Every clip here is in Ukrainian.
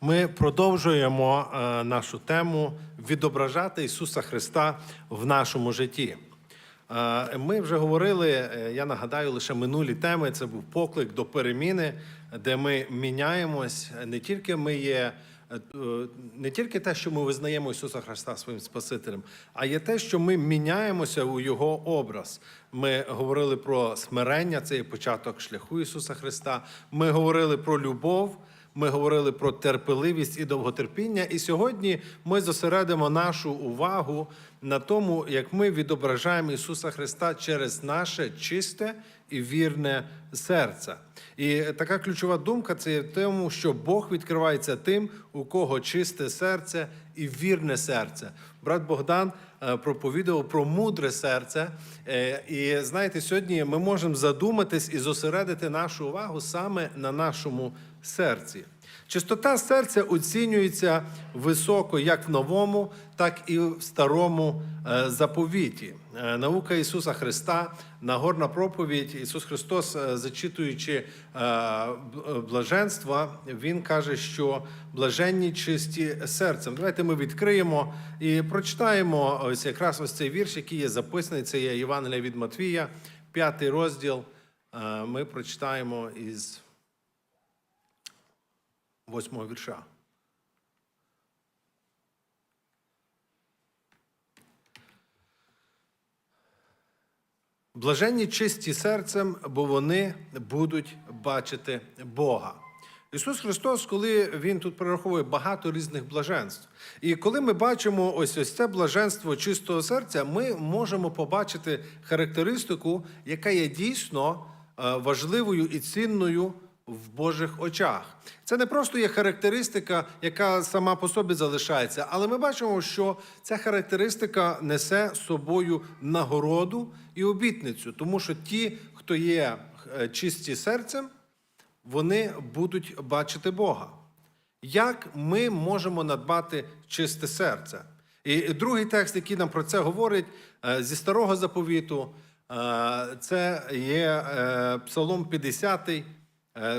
Ми продовжуємо е, нашу тему відображати Ісуса Христа в нашому житті. Е, Ми вже говорили, е, я нагадаю, лише минулі теми. Це був поклик до переміни, де ми міняємось. Не тільки ми є, не тільки те, що ми визнаємо Ісуса Христа своїм Спасителем, а є те, що ми міняємося у Його образ. Ми говорили про смирення, це є початок шляху Ісуса Христа. Ми говорили про любов. Ми говорили про терпеливість і довготерпіння, і сьогодні ми зосередимо нашу увагу на тому, як ми відображаємо Ісуса Христа через наше чисте і вірне серце. І така ключова думка це є в тому, що Бог відкривається тим, у кого чисте серце і вірне серце. Брат Богдан е, проповідував про мудре серце. Е, І знаєте, сьогодні ми можемо задуматись і зосередити нашу увагу саме на нашому серці. Чистота серця оцінюється високо як в новому, так і в старому е, заповіті. Е, Наука Ісуса Христа, Нагорна проповідь, Ісус Христос, е, зачитуючи блаженства, Він каже, що блаженні чисті серцем. Давайте ми відкриємо і прочитаємо ось якраз ось цей вірш, який є записаний. Це є Євангелія від Матвія, п'ятий розділ. Ми прочитаємо із восьмого вірша. Блаженні чисті серцем, бо вони будуть бачити Бога. Ісус Христос, коли Він тут перераховує багато різних блаженств. І коли ми бачимо ось ось це блаженство чистого серця, ми можемо побачити характеристику, яка є дійсно е, важливою і цінною в Божих очах. Це не просто є характеристика, яка сама по собі залишається, але ми бачимо, що ця характеристика несе собою нагороду і обітницю, тому що ті, хто є е, чисті серцем, вони будуть бачити Бога. Як ми можемо надбати чисте серце? І другий текст, який нам про це говорить, е, зі старого заповіту, е, це є Псалом 50, е,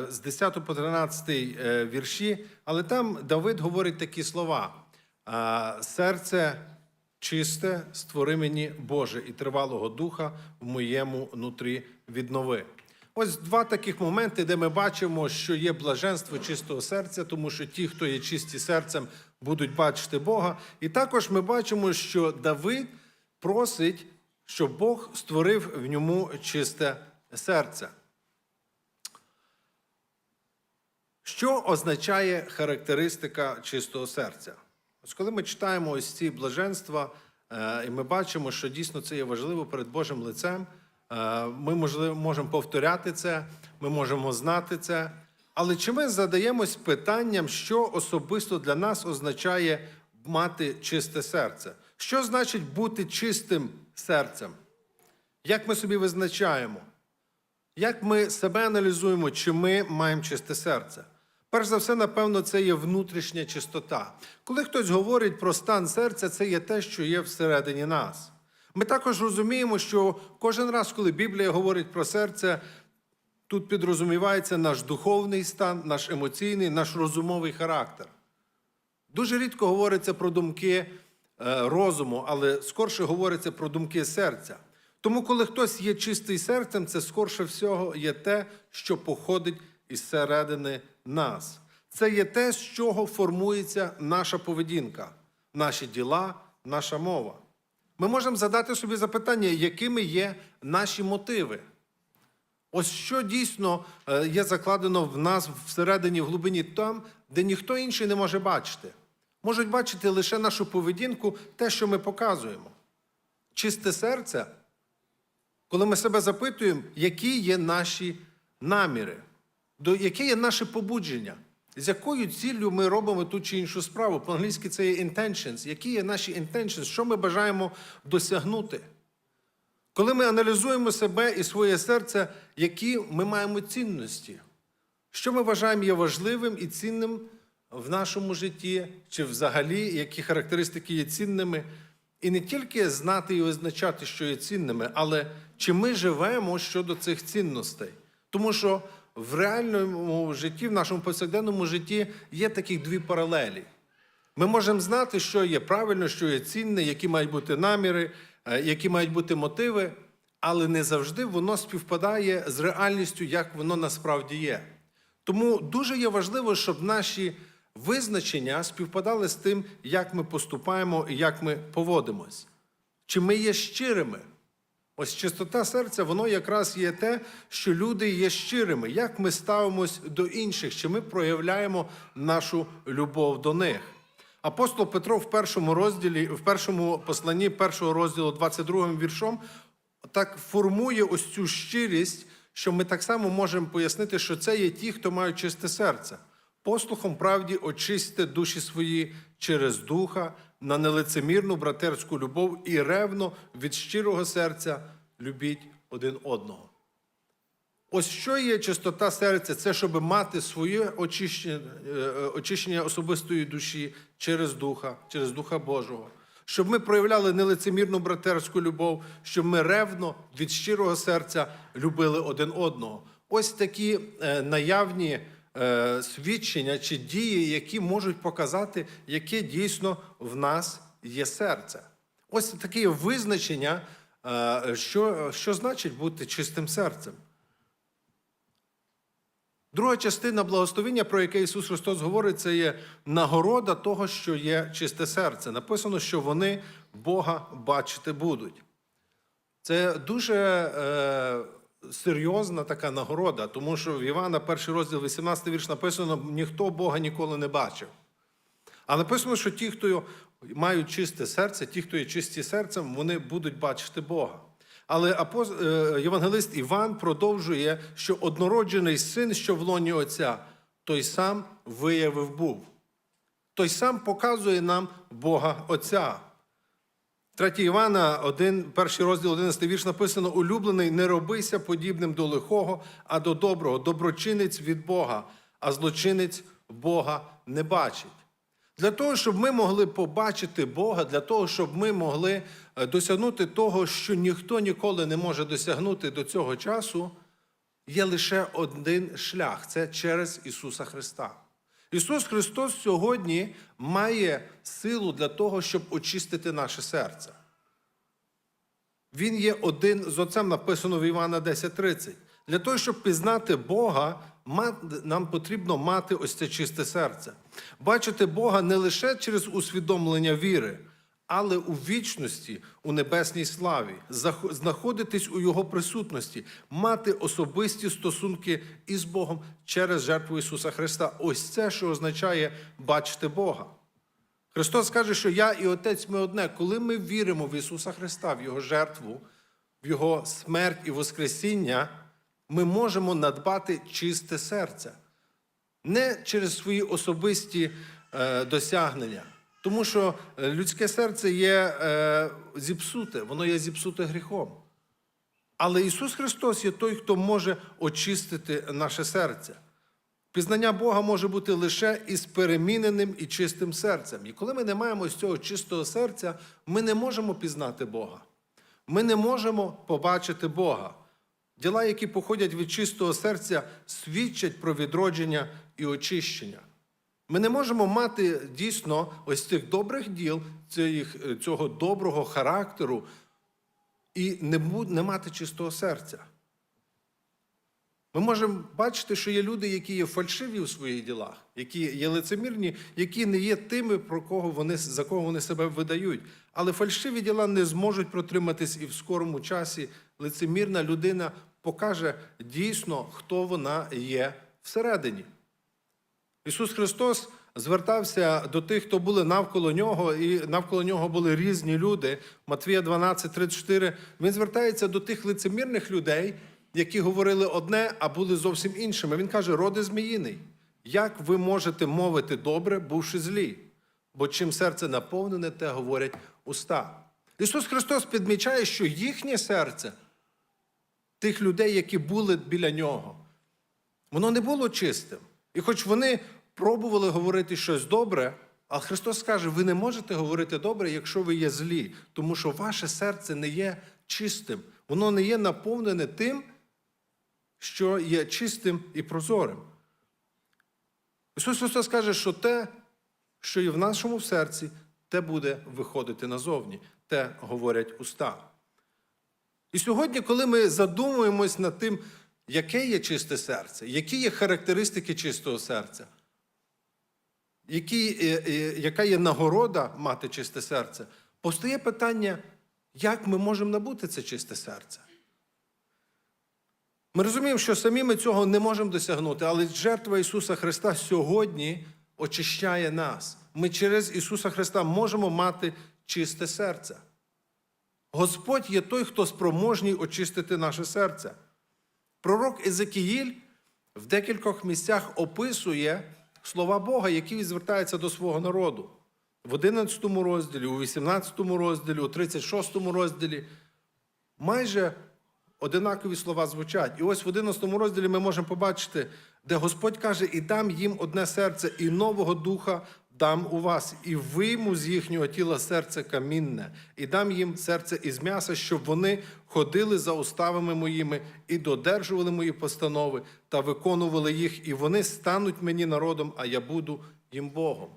з 10 по 13 е, вірші, але там Давид говорить такі слова: е, серце чисте, створи мені Боже, і тривалого духа в моєму нутрі віднови. Ось два таких моменти, де ми бачимо, що є блаженство чистого серця, тому що ті, хто є чисті серцем, будуть бачити Бога. І також ми бачимо, що Давид просить, щоб Бог створив в ньому чисте серце. Що означає характеристика чистого серця? Ось коли ми читаємо ось ці блаженства, е, і ми бачимо, що дійсно це є важливо перед Божим лицем, е, ми можливо можемо повторяти це, ми можемо знати це. Але чи ми задаємось питанням, що особисто для нас означає мати чисте серце? Що значить бути чистим серцем? Як ми собі визначаємо? Як ми себе аналізуємо, чи ми маємо чисте серце? Перш за все, напевно, це є внутрішня чистота. Коли хтось говорить про стан серця, це є те, що є всередині нас. Ми також розуміємо, що кожен раз, коли Біблія говорить про серце, тут підрозумівається наш духовний стан, наш емоційний, наш розумовий характер. Дуже рідко говориться про думки е, розуму, але скорше говориться про думки серця. Тому, коли хтось є чистий серцем, це скорше всього є те, що походить із середини нас. Це є те, з чого формується наша поведінка, наші діла, наша мова. Ми можемо задати собі запитання, якими є наші мотиви. Ось що дійсно е, є закладено в нас всередині, в глибині там, де ніхто інший не може бачити. Можуть бачити лише нашу поведінку, те, що ми показуємо. Чисте серце, коли ми себе запитуємо, які є наші наміри, до яке є наше побудження, з якою ціллю ми робимо ту чи іншу справу. По-англійськи це є intentions. Які є наші intentions, що ми бажаємо досягнути? Коли ми аналізуємо себе і своє серце, які ми маємо цінності, що ми вважаємо є важливим і цінним в нашому житті, чи взагалі які характеристики є цінними, і не тільки знати і визначати, що є цінними, але чи ми живемо щодо цих цінностей. Тому що в реальному житті, в нашому повсякденному житті є таких дві паралелі. Ми можемо знати, що є правильно, що є цінне, які мають бути наміри, е, які мають бути мотиви, але не завжди воно співпадає з реальністю, як воно насправді є. Тому дуже є важливо, щоб наші визначення співпадали з тим, як ми поступаємо і як ми поводимось. Чи ми є щирими? Ось чистота серця, воно якраз є те, що люди є щирими. Як ми ставимось до інших, чи ми проявляємо нашу любов до них? Апостол Петро в першому розділі, в першому посланні першого розділу, 22 віршом, так формує ось цю щирість, що ми так само можемо пояснити, що це є ті, хто мають чисте серце. Послухом правді очистите душі свої через духа на нелицемірну братерську любов і ревно від щирого серця любіть один одного. Ось що є чистота серця, це щоб мати своє очищення, е, е, очищення особистої душі через Духа, через Духа Божого. Щоб ми проявляли нелицемірну братерську любов, щоб ми ревно від щирого серця любили один одного. Ось такі е, наявні свідчення чи дії, які можуть показати, яке дійсно в нас є серце. Ось таке визначення, е, що, що значить бути чистим серцем. Друга частина благословення, про яке Ісус Христос говорить, це є нагорода того, що є чисте серце. Написано, що вони Бога бачити будуть. Це дуже е, серйозна така нагорода, тому що в Івана, перший розділ, 18 вірш написано: ніхто Бога ніколи не бачив. А написано, що ті, хто мають чисте серце, ті, хто є чисті серцем, вони будуть бачити Бога. Але апост... е, євангелист Іван продовжує, що однороджений син, що в лоні Отця, той сам виявив був. Той сам показує нам Бога Отця. 3 Івана, 1, перший розділ, 11 вірш написано: улюблений, не робися подібним до лихого, а до доброго, доброчинець від Бога, а злочинець Бога не бачить. Для того, щоб ми могли побачити Бога, для того, щоб ми могли е, досягнути того, що ніхто ніколи не може досягнути до цього часу, є лише один шлях це через Ісуса Христа. Ісус Христос сьогодні має силу для того, щоб очистити наше серце. Він є один з Отцем, написано в Івана 10:30. Для того, щоб пізнати Бога, нам потрібно мати ось це чисте серце. Бачити Бога не лише через усвідомлення віри, але у вічності, у небесній славі, знаходитись у Його присутності, мати особисті стосунки із Богом через жертву Ісуса Христа. Ось це, що означає бачити Бога. Христос каже, що я і Отець ми одне. Коли ми віримо в Ісуса Христа, в Його жертву, в Його смерть і Воскресіння, ми можемо надбати чисте серце. Не через свої особисті е, досягнення. Тому що людське серце є е, зіпсуте, воно є зіпсуте гріхом. Але Ісус Христос є той, хто може очистити наше серце. Пізнання Бога може бути лише із переміненим і чистим серцем. І коли ми не маємо з цього чистого серця, ми не можемо пізнати Бога. Ми не можемо побачити Бога. Діла, які походять від чистого серця, свідчать про відродження і очищення. Ми не можемо мати дійсно ось цих добрих діл, цього доброго характеру і не, не мати чистого серця. Ми можемо бачити, що є люди, які є фальшиві у своїх ділах, які є лицемірні, які не є тими, про кого вони, за кого вони себе видають. Але фальшиві діла не зможуть протриматись і в скорому часі лицемірна людина покаже дійсно, хто вона є всередині. Ісус Христос звертався до тих, хто були навколо нього, і навколо нього були різні люди. Матвія 12, 34. Він звертається до тих лицемірних людей, які говорили одне, а були зовсім іншими. Він каже: роди зміїний, як ви можете мовити добре, бувши злі? Бо чим серце наповнене, те говорять уста. Ісус Христос підмічає, що їхнє серце тих людей, які були біля нього. Воно не було чистим. І хоч вони пробували говорити щось добре, а Христос каже, ви не можете говорити добре, якщо ви є злі, тому що ваше серце не є чистим, воно не є наповнене тим, що є чистим і прозорим. Ісус Христос каже, що те, що є в нашому серці, те буде виходити назовні, те говорять уста. І сьогодні, коли ми задумуємось над тим, яке є чисте серце, які є характеристики чистого серця, які, е, е, яка є нагорода мати чисте серце, постає питання, як ми можемо набути це чисте серце. Ми розуміємо, що самі ми цього не можемо досягнути, але жертва Ісуса Христа сьогодні очищає нас. Ми через Ісуса Христа можемо мати чисте серце. Господь є той, хто спроможний очистити наше серце. Пророк Езекіїль в декількох місцях описує слова Бога, які звертаються до свого народу. В 11 розділі, у 18 розділі, у 36 розділі майже одинакові слова звучать. І ось в 11 розділі ми можемо побачити, де Господь каже: і дам їм одне серце, і нового духа дам у вас, і вийму з їхнього тіла серце камінне, і дам їм серце із м'яса, щоб вони ходили за уставами моїми і додержували мої постанови та виконували їх, і вони стануть мені народом, а я буду їм Богом.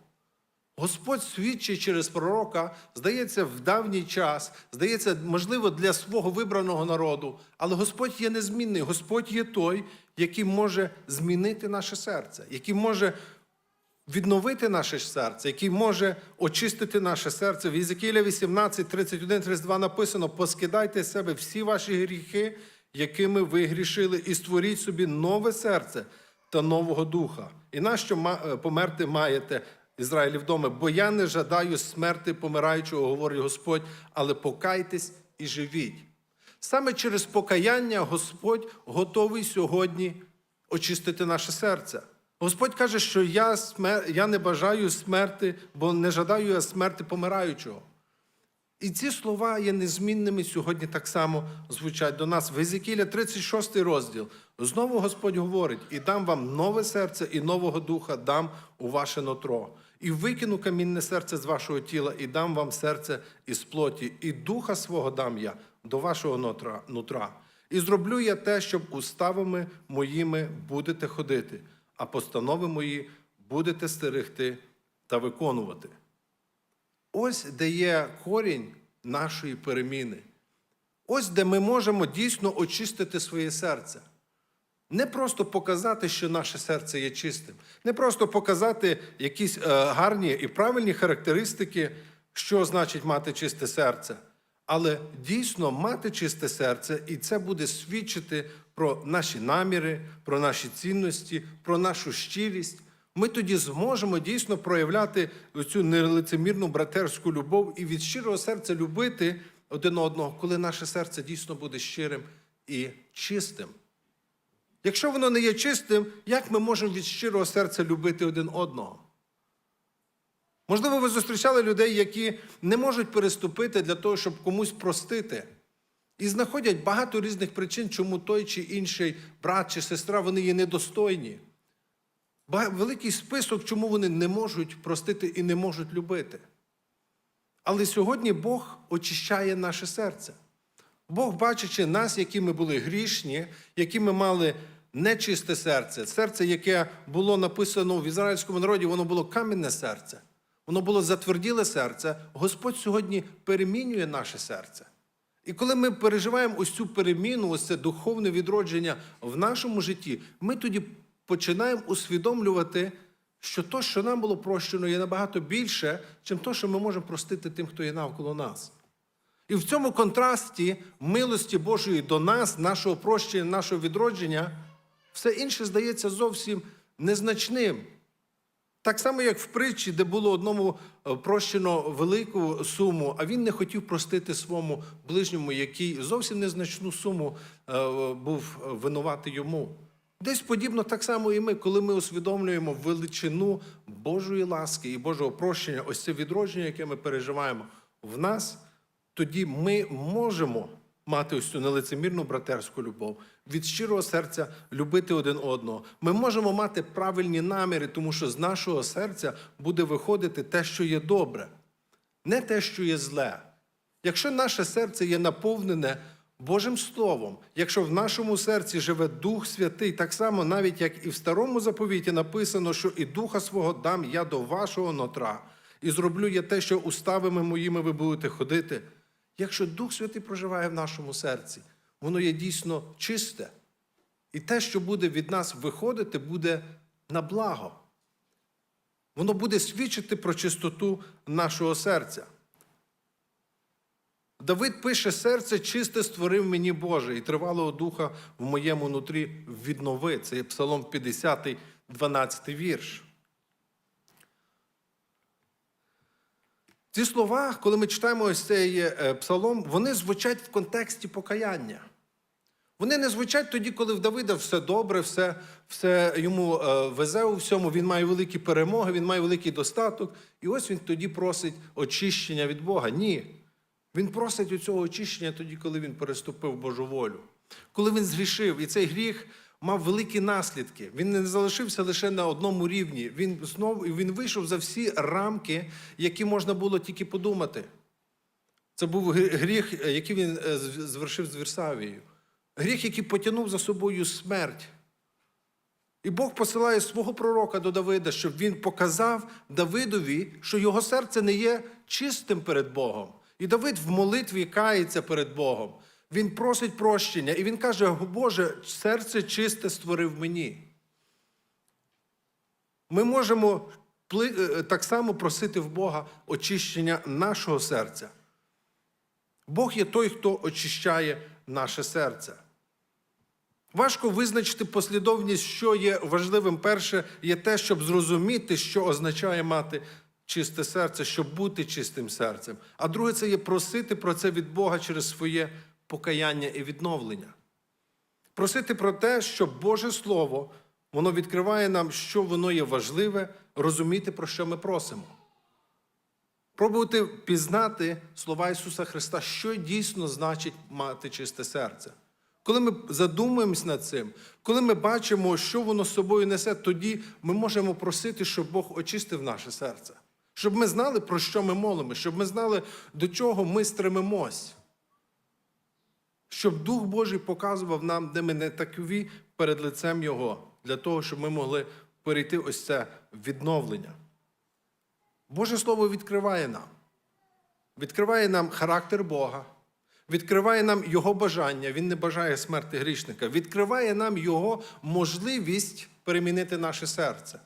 Господь свідчить через пророка, здається, в давній час, здається, можливо, для свого вибраного народу, але Господь є незмінний. Господь є той, який може змінити наше серце, який може відновити наше серце, який може очистити наше серце. В Єзекіля 18, 31, 32 написано: поскидайте з себе всі ваші гріхи, якими ви грішили, і створіть собі нове серце та нового духа. І нащо е, померти маєте? Ізраїлі вдома, бо я не жадаю смерти помираючого, говорить Господь, але покайтесь і живіть. Саме через покаяння Господь готовий сьогодні очистити наше серце. Господь каже, що я, смер... я не бажаю смерти, бо не жадаю я смерти помираючого. І ці слова є незмінними сьогодні так само звучать до нас. В Езекіля 36 розділ. Знову Господь говорить: і дам вам нове серце, і нового духа дам у ваше нутро. І викину камінне серце з вашого тіла, і дам вам серце із плоті, і духа свого дам я до вашого нутра. І зроблю я те, щоб уставами моїми будете ходити, а постанови мої будете стерегти та виконувати. Ось де є корінь нашої переміни. Ось де ми можемо дійсно очистити своє серце. Не просто показати, що наше серце є чистим, не просто показати якісь е, гарні і правильні характеристики, що значить мати чисте серце, але дійсно мати чисте серце, і це буде свідчити про наші наміри, про наші цінності, про нашу щирість. Ми тоді зможемо дійсно проявляти цю нелицемірну братерську любов і від щирого серця любити один одного, коли наше серце дійсно буде щирим і чистим. Якщо воно не є чистим, як ми можемо від щирого серця любити один одного? Можливо, ви зустрічали людей, які не можуть переступити для того, щоб комусь простити. І знаходять багато різних причин, чому той чи інший брат чи сестра вони є недостойні. Великий список, чому вони не можуть простити і не можуть любити. Але сьогодні Бог очищає наше серце. Бог, бачачи нас, які ми були грішні, які ми мали нечисте серце, серце, яке було написано в ізраїльському народі, воно було кам'яне серце, воно було затверділе серце. Господь сьогодні перемінює наше серце. І коли ми переживаємо ось цю переміну, ось це духовне відродження в нашому житті, ми тоді починаємо усвідомлювати, що то, що нам було прощено, є набагато більше, чим то, що ми можемо простити тим, хто є навколо нас. І в цьому контрасті милості Божої до нас, нашого прощення, нашого відродження, все інше здається зовсім незначним. Так само, як в притчі, де було одному е, прощено велику суму, а він не хотів простити своєму ближньому, який зовсім незначну суму е, був винуватий йому. Десь подібно так само і ми, коли ми усвідомлюємо величину Божої ласки і Божого прощення, ось це відродження, яке ми переживаємо в нас, тоді ми можемо мати ось цю нелицемірну братерську любов, від щирого серця любити один одного. Ми можемо мати правильні наміри, тому що з нашого серця буде виходити те, що є добре, не те, що є зле. Якщо наше серце є наповнене Божим Словом, якщо в нашому серці живе Дух Святий, так само, навіть як і в старому заповіті написано, що і Духа свого дам я до вашого нотра, і зроблю я те, що уставами моїми ви будете ходити. Якщо Дух Святий проживає в нашому серці, воно є дійсно чисте. І те, що буде від нас виходити, буде на благо. Воно буде свідчити про чистоту нашого серця. Давид пише: серце чисте створив мені Боже, і тривалого духа в моєму нутрі віднови. Це є Псалом 50, 12 вірш. Ці слова, коли ми читаємо ось цей е, псалом, вони звучать в контексті покаяння. Вони не звучать тоді, коли в Давида все добре, все, все йому е, везе у всьому, він має великі перемоги, він має великий достаток. І ось він тоді просить очищення від Бога. Ні. Він просить у цього очищення тоді, коли він переступив Божу волю. Коли він згрішив, і цей гріх мав великі наслідки. Він не залишився лише на одному рівні. Він знову він вийшов за всі рамки, які можна було тільки подумати. Це був гріх, який він е, звершив з Вірсавією. Гріх, який потягнув за собою смерть. І Бог посилає свого пророка до Давида, щоб він показав Давидові, що його серце не є чистим перед Богом. І Давид в молитві кається перед Богом. Він просить прощення, і він каже: Боже, серце чисте створив мені. Ми можемо так само просити в Бога очищення нашого серця. Бог є той, хто очищає наше серце. Важко визначити послідовність, що є важливим. Перше, є те, щоб зрозуміти, що означає мати чисте серце, щоб бути чистим серцем. А друге, це є просити про це від Бога через своє покаяння і відновлення. Просити про те, щоб Боже Слово, воно відкриває нам, що воно є важливе, розуміти, про що ми просимо. Пробувати пізнати слова Ісуса Христа, що дійсно значить мати чисте серце. Коли ми задумуємось над цим, коли ми бачимо, що воно з собою несе, тоді ми можемо просити, щоб Бог очистив наше серце, щоб ми знали, про що ми молимо, щоб ми знали, до чого ми стремимось. Щоб Дух Божий показував нам, де ми не такові перед лицем Його, для того, щоб ми могли перейти ось це відновлення. Боже Слово відкриває нам. Відкриває нам характер Бога, відкриває нам Його бажання, Він не бажає смерти грішника, відкриває нам Його можливість перемінити наше серце.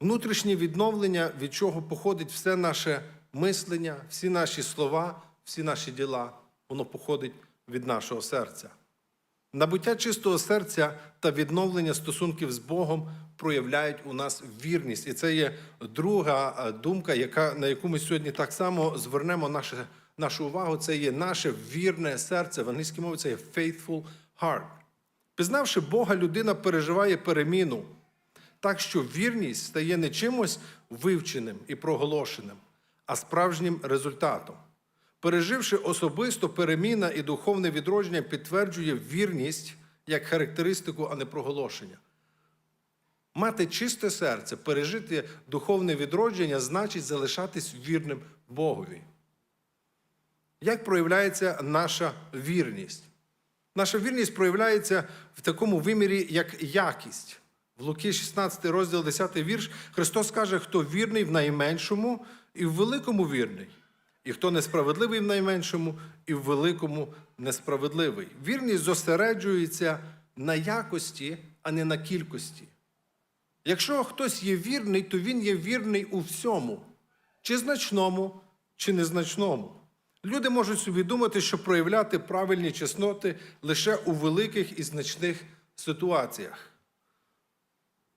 Внутрішнє відновлення, від чого походить все наше мислення, всі наші слова, всі наші діла, воно походить від нашого серця. Набуття чистого серця та відновлення стосунків з Богом проявляють у нас вірність. І це є друга думка, яка, на яку ми сьогодні так само звернемо наше, нашу увагу. Це є наше вірне серце. В англійській мові це є faithful heart. Пізнавши Бога, людина переживає переміну, так що вірність стає не чимось вивченим і проголошеним, а справжнім результатом. Переживши особисто переміна і духовне відродження, підтверджує вірність як характеристику, а не проголошення. Мати чисте серце, пережити духовне відродження значить залишатись вірним Богові. Як проявляється наша вірність? Наша вірність проявляється в такому вимірі, як якість. В Луки 16 розділ 10 вірш Христос каже, хто вірний в найменшому і в великому вірний. І хто несправедливий в найменшому, і в великому несправедливий. Вірність зосереджується на якості, а не на кількості. Якщо хтось є вірний, то він є вірний у всьому, чи значному, чи незначному. Люди можуть собі думати, що проявляти правильні чесноти лише у великих і значних ситуаціях.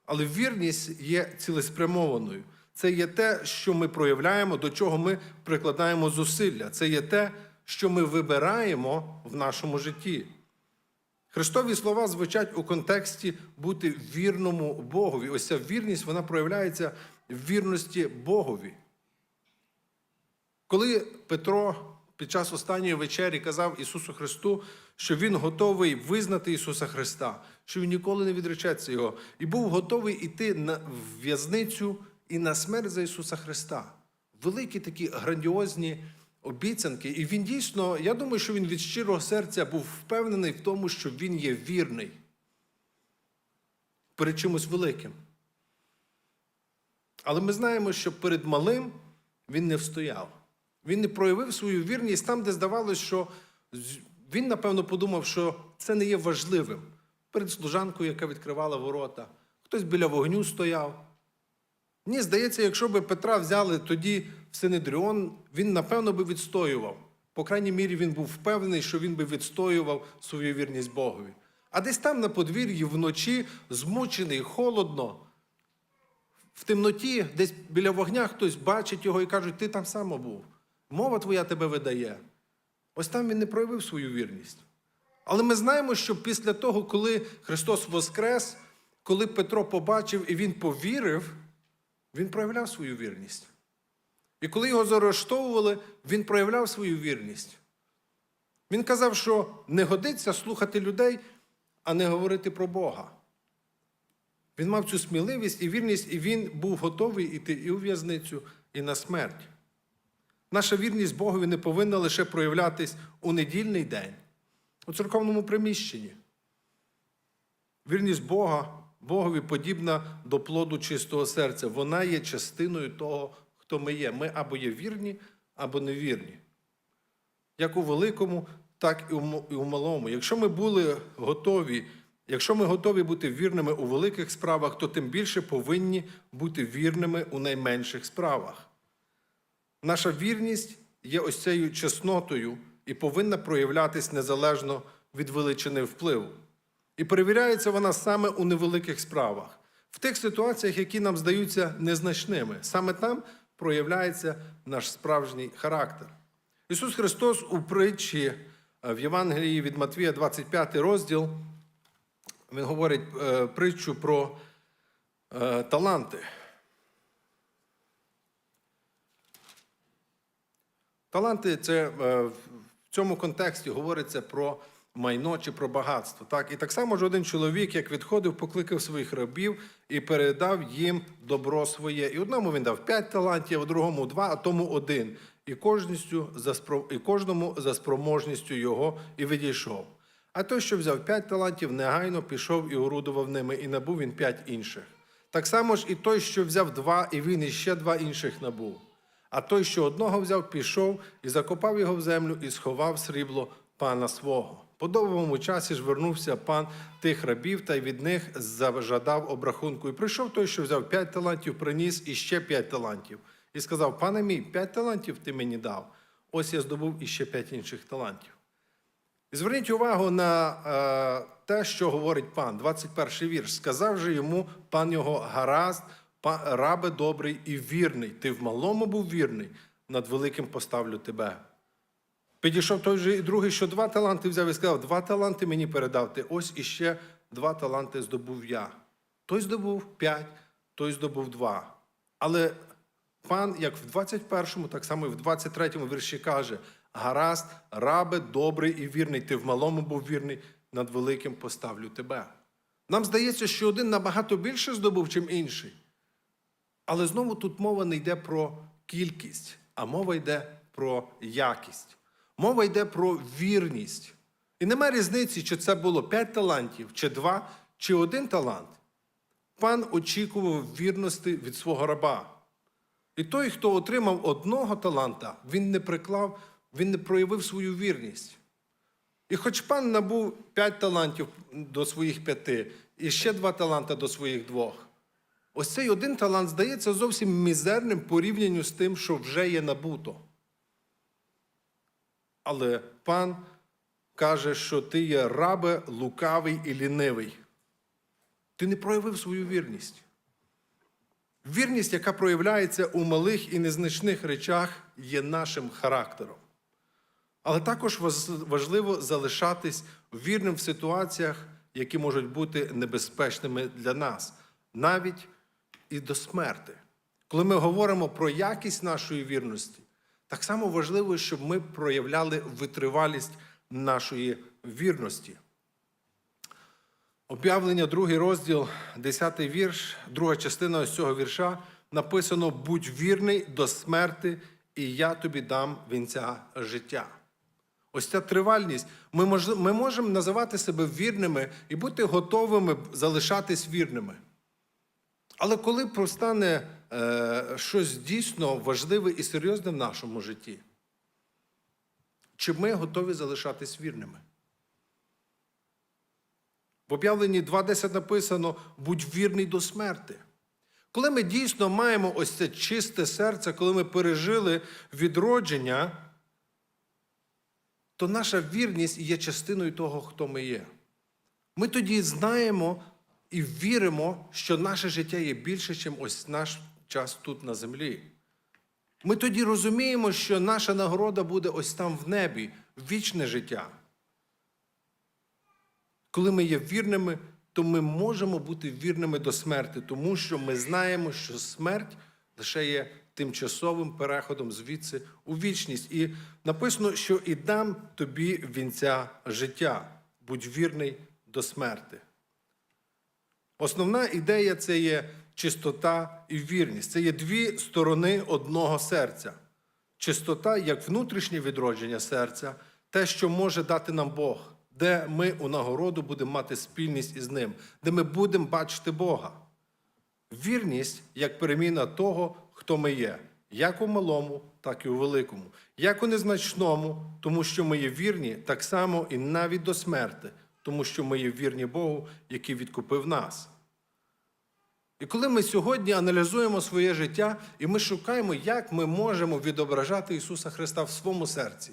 Але вірність є цілеспрямованою. Це є те, що ми проявляємо, до чого ми прикладаємо зусилля. Це є те, що ми вибираємо в нашому житті. Христові слова звучать у контексті бути вірному Богові. Ось ця вірність вона проявляється в вірності Богові. Коли Петро під час останньої вечері казав Ісусу Христу, що Він готовий визнати Ісуса Христа, що Він ніколи не відречеться Його, і був готовий іти на в'язницю і на смерть за Ісуса Христа. Великі такі грандіозні обіцянки. І він дійсно, я думаю, що він від щирого серця був впевнений в тому, що він є вірний перед чимось великим. Але ми знаємо, що перед малим він не встояв. Він не проявив свою вірність там, де здавалось, що він, напевно, подумав, що це не є важливим. Перед служанкою, яка відкривала ворота, хтось біля вогню стояв. Мені здається, якщо би Петра взяли тоді в Синедріон, він, напевно, би відстоював. По крайній мірі, він був впевнений, що він би відстоював свою вірність Богові. А десь там на подвір'ї вночі, змучений, холодно, в темноті, десь біля вогня хтось бачить його і кажуть, ти там само був. Мова твоя тебе видає. Ось там він не проявив свою вірність. Але ми знаємо, що після того, коли Христос воскрес, коли Петро побачив і він повірив, він проявляв свою вірність. І коли його заарештовували, він проявляв свою вірність. Він казав, що не годиться слухати людей, а не говорити про Бога. Він мав цю сміливість і вірність, і він був готовий іти і у в'язницю, і на смерть. Наша вірність Богові не повинна лише проявлятись у недільний день, у церковному приміщенні. Вірність Бога, Богові подібна до плоду чистого серця. Вона є частиною того, хто ми є. Ми або є вірні, або невірні. Як у великому, так і у малому. Якщо ми були готові, якщо ми готові бути вірними у великих справах, то тим більше повинні бути вірними у найменших справах. Наша вірність є ось цією чеснотою і повинна проявлятись незалежно від величини впливу. І перевіряється вона саме у невеликих справах, в тих ситуаціях, які нам здаються незначними. Саме там проявляється наш справжній характер. Ісус Христос у притчі е, в Євангелії від Матвія, 25 розділ, Він говорить е, притчу про е, таланти. Таланти це в цьому контексті говориться про майно чи про багатство. Так? І так само ж один чоловік, як відходив, покликав своїх рабів і передав їм добро своє. І одному він дав п'ять талантів, а другому два, а тому один. І, за спро- і кожному за спроможністю його і відійшов. А той, що взяв п'ять талантів, негайно пішов і орудував ними, і набув він п'ять інших. Так само ж і той, що взяв два, і він іще два інших набув. А той, що одного взяв, пішов і закопав його в землю і сховав срібло пана свого. По довгому часі ж вернувся пан тих рабів та від них зажадав обрахунку. І прийшов той, що взяв п'ять талантів, приніс іще п'ять талантів. І сказав: Пане мій, п'ять талантів ти мені дав. Ось я здобув іще п'ять інших талантів. І зверніть увагу на е, те, що говорить пан, 21 вірш. Сказав же йому пан його гаразд, рабе добрий і вірний. Ти в малому був вірний, над великим поставлю тебе. Підійшов той же і другий, що два таланти взяв і сказав: два таланти мені передав ти. Ось іще два таланти здобув я. Той здобув п'ять, той здобув два. Але пан, як в 21-му, так само і в 23-му вірші каже: гаразд, рабе, добрий і вірний, ти в малому був вірний, над великим поставлю тебе. Нам здається, що один набагато більше здобув, чим інший. Але знову тут мова не йде про кількість, а мова йде про якість. Мова йде про вірність. І немає різниці, чи це було п'ять талантів, чи два, чи один талант. Пан очікував вірності від свого раба. І той, хто отримав одного таланта, він не приклав, він не проявив свою вірність. І хоч пан набув п'ять талантів до своїх п'яти, і ще два таланта до своїх двох. Ось цей один талант здається зовсім мізерним порівнянню з тим, що вже є набуто. Але пан каже, що ти є рабе лукавий і лінивий. Ти не проявив свою вірність. Вірність, яка проявляється у малих і незначних речах, є нашим характером. Але також важливо залишатись вірним в ситуаціях, які можуть бути небезпечними для нас, навіть і до смерти. Коли ми говоримо про якість нашої вірності, так само важливо, щоб ми проявляли витривалість нашої вірності. Об'явлення, другий розділ, 10 вірш, друга частина ось цього вірша написано: будь вірний до смерти, і я тобі дам вінця життя. Ось ця тривальність. Ми, мож, ми можемо називати себе вірними і бути готовими залишатись вірними. Але коли простане щось дійсно важливе і серйозне в нашому житті, чи ми готові залишатись вірними? В об'явленні 2.10 написано: будь вірний до смерти. Коли ми дійсно маємо ось це чисте серце, коли ми пережили відродження, то наша вірність є частиною того, хто ми є. Ми тоді знаємо і віримо, що наше життя є більше, ніж ось наш час тут на землі. Ми тоді розуміємо, що наша нагорода буде ось там в небі, вічне життя. Коли ми є вірними, то ми можемо бути вірними до смерти, тому що ми знаємо, що смерть лише є тимчасовим переходом звідси у вічність. І написано, що і дам тобі вінця життя. Будь вірний до смерти. Основна ідея це є чистота і вірність. Це є дві сторони одного серця. Чистота як внутрішнє відродження серця, те, що може дати нам Бог, де ми у нагороду будемо мати спільність із Ним, де ми будемо бачити Бога. Вірність як переміна того, хто ми є, як у малому, так і у великому, як у незначному, тому що ми є вірні, так само і навіть до смерти, тому що ми є вірні Богу, який відкупив нас. І коли ми сьогодні аналізуємо своє життя і ми шукаємо, як ми можемо відображати Ісуса Христа в своєму серці,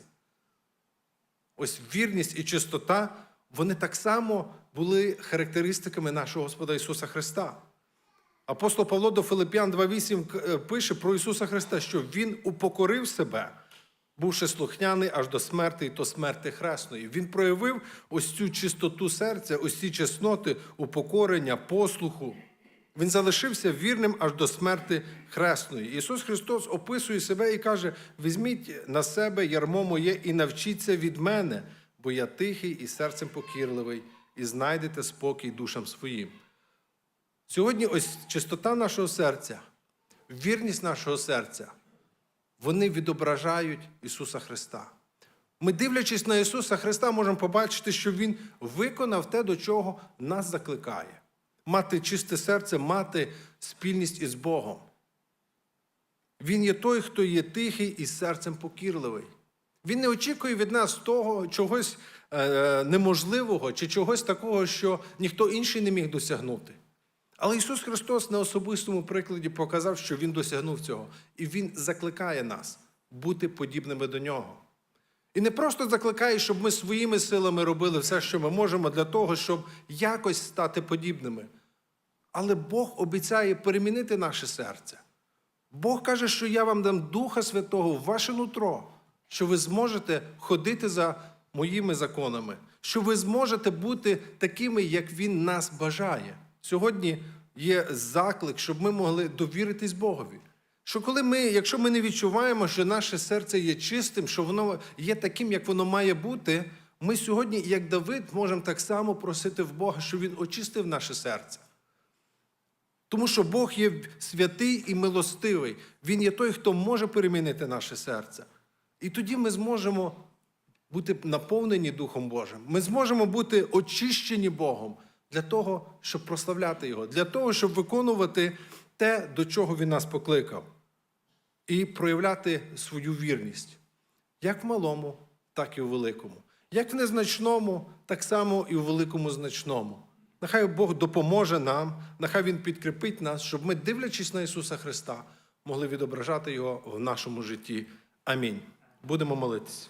ось вірність і чистота, вони так само були характеристиками нашого Господа Ісуса Христа. Апостол Павло до Филип'ян 2.8 пише про Ісуса Христа, що Він упокорив себе, бувши слухняний аж до смерти, і то смерти хресної. Він проявив ось цю чистоту серця, ось ці чесноти, упокорення, послуху. Він залишився вірним аж до смерти хресної. Ісус Христос описує себе і каже: візьміть на себе ярмо моє і навчіться від мене, бо я тихий і серцем покірливий, і знайдете спокій душам своїм. Сьогодні ось чистота нашого серця, вірність нашого серця, вони відображають Ісуса Христа. Ми, дивлячись на Ісуса Христа, можемо побачити, що Він виконав те, до чого нас закликає. Мати чисте серце, мати спільність із Богом. Він є той, хто є тихий і серцем покірливий. Він не очікує від нас того чогось е, неможливого чи чогось такого, що ніхто інший не міг досягнути. Але Ісус Христос на особистому прикладі показав, що Він досягнув цього. І Він закликає нас бути подібними до нього. І не просто закликає, щоб ми своїми силами робили все, що ми можемо, для того, щоб якось стати подібними. Але Бог обіцяє перемінити наше серце. Бог каже, що я вам дам Духа Святого в ваше нутро, що ви зможете ходити за моїми законами, що ви зможете бути такими, як Він нас бажає. Сьогодні є заклик, щоб ми могли довіритись Богові. Що коли ми, якщо ми не відчуваємо, що наше серце є чистим, що воно є таким, як воно має бути, ми сьогодні, як Давид, можемо так само просити в Бога, щоб Він очистив наше серце. Тому що Бог є святий і милостивий. Він є той, хто може перемінити наше серце. І тоді ми зможемо бути наповнені Духом Божим. Ми зможемо бути очищені Богом для того, щоб прославляти Його, для того, щоб виконувати те, до чого Він нас покликав, і проявляти свою вірність, як в малому, так і в великому. Як в незначному, так само і в великому значному. Нехай Бог допоможе нам, нехай Він підкріпить нас, щоб ми, дивлячись на Ісуса Христа, могли відображати Його в нашому житті. Амінь. Будемо молитися.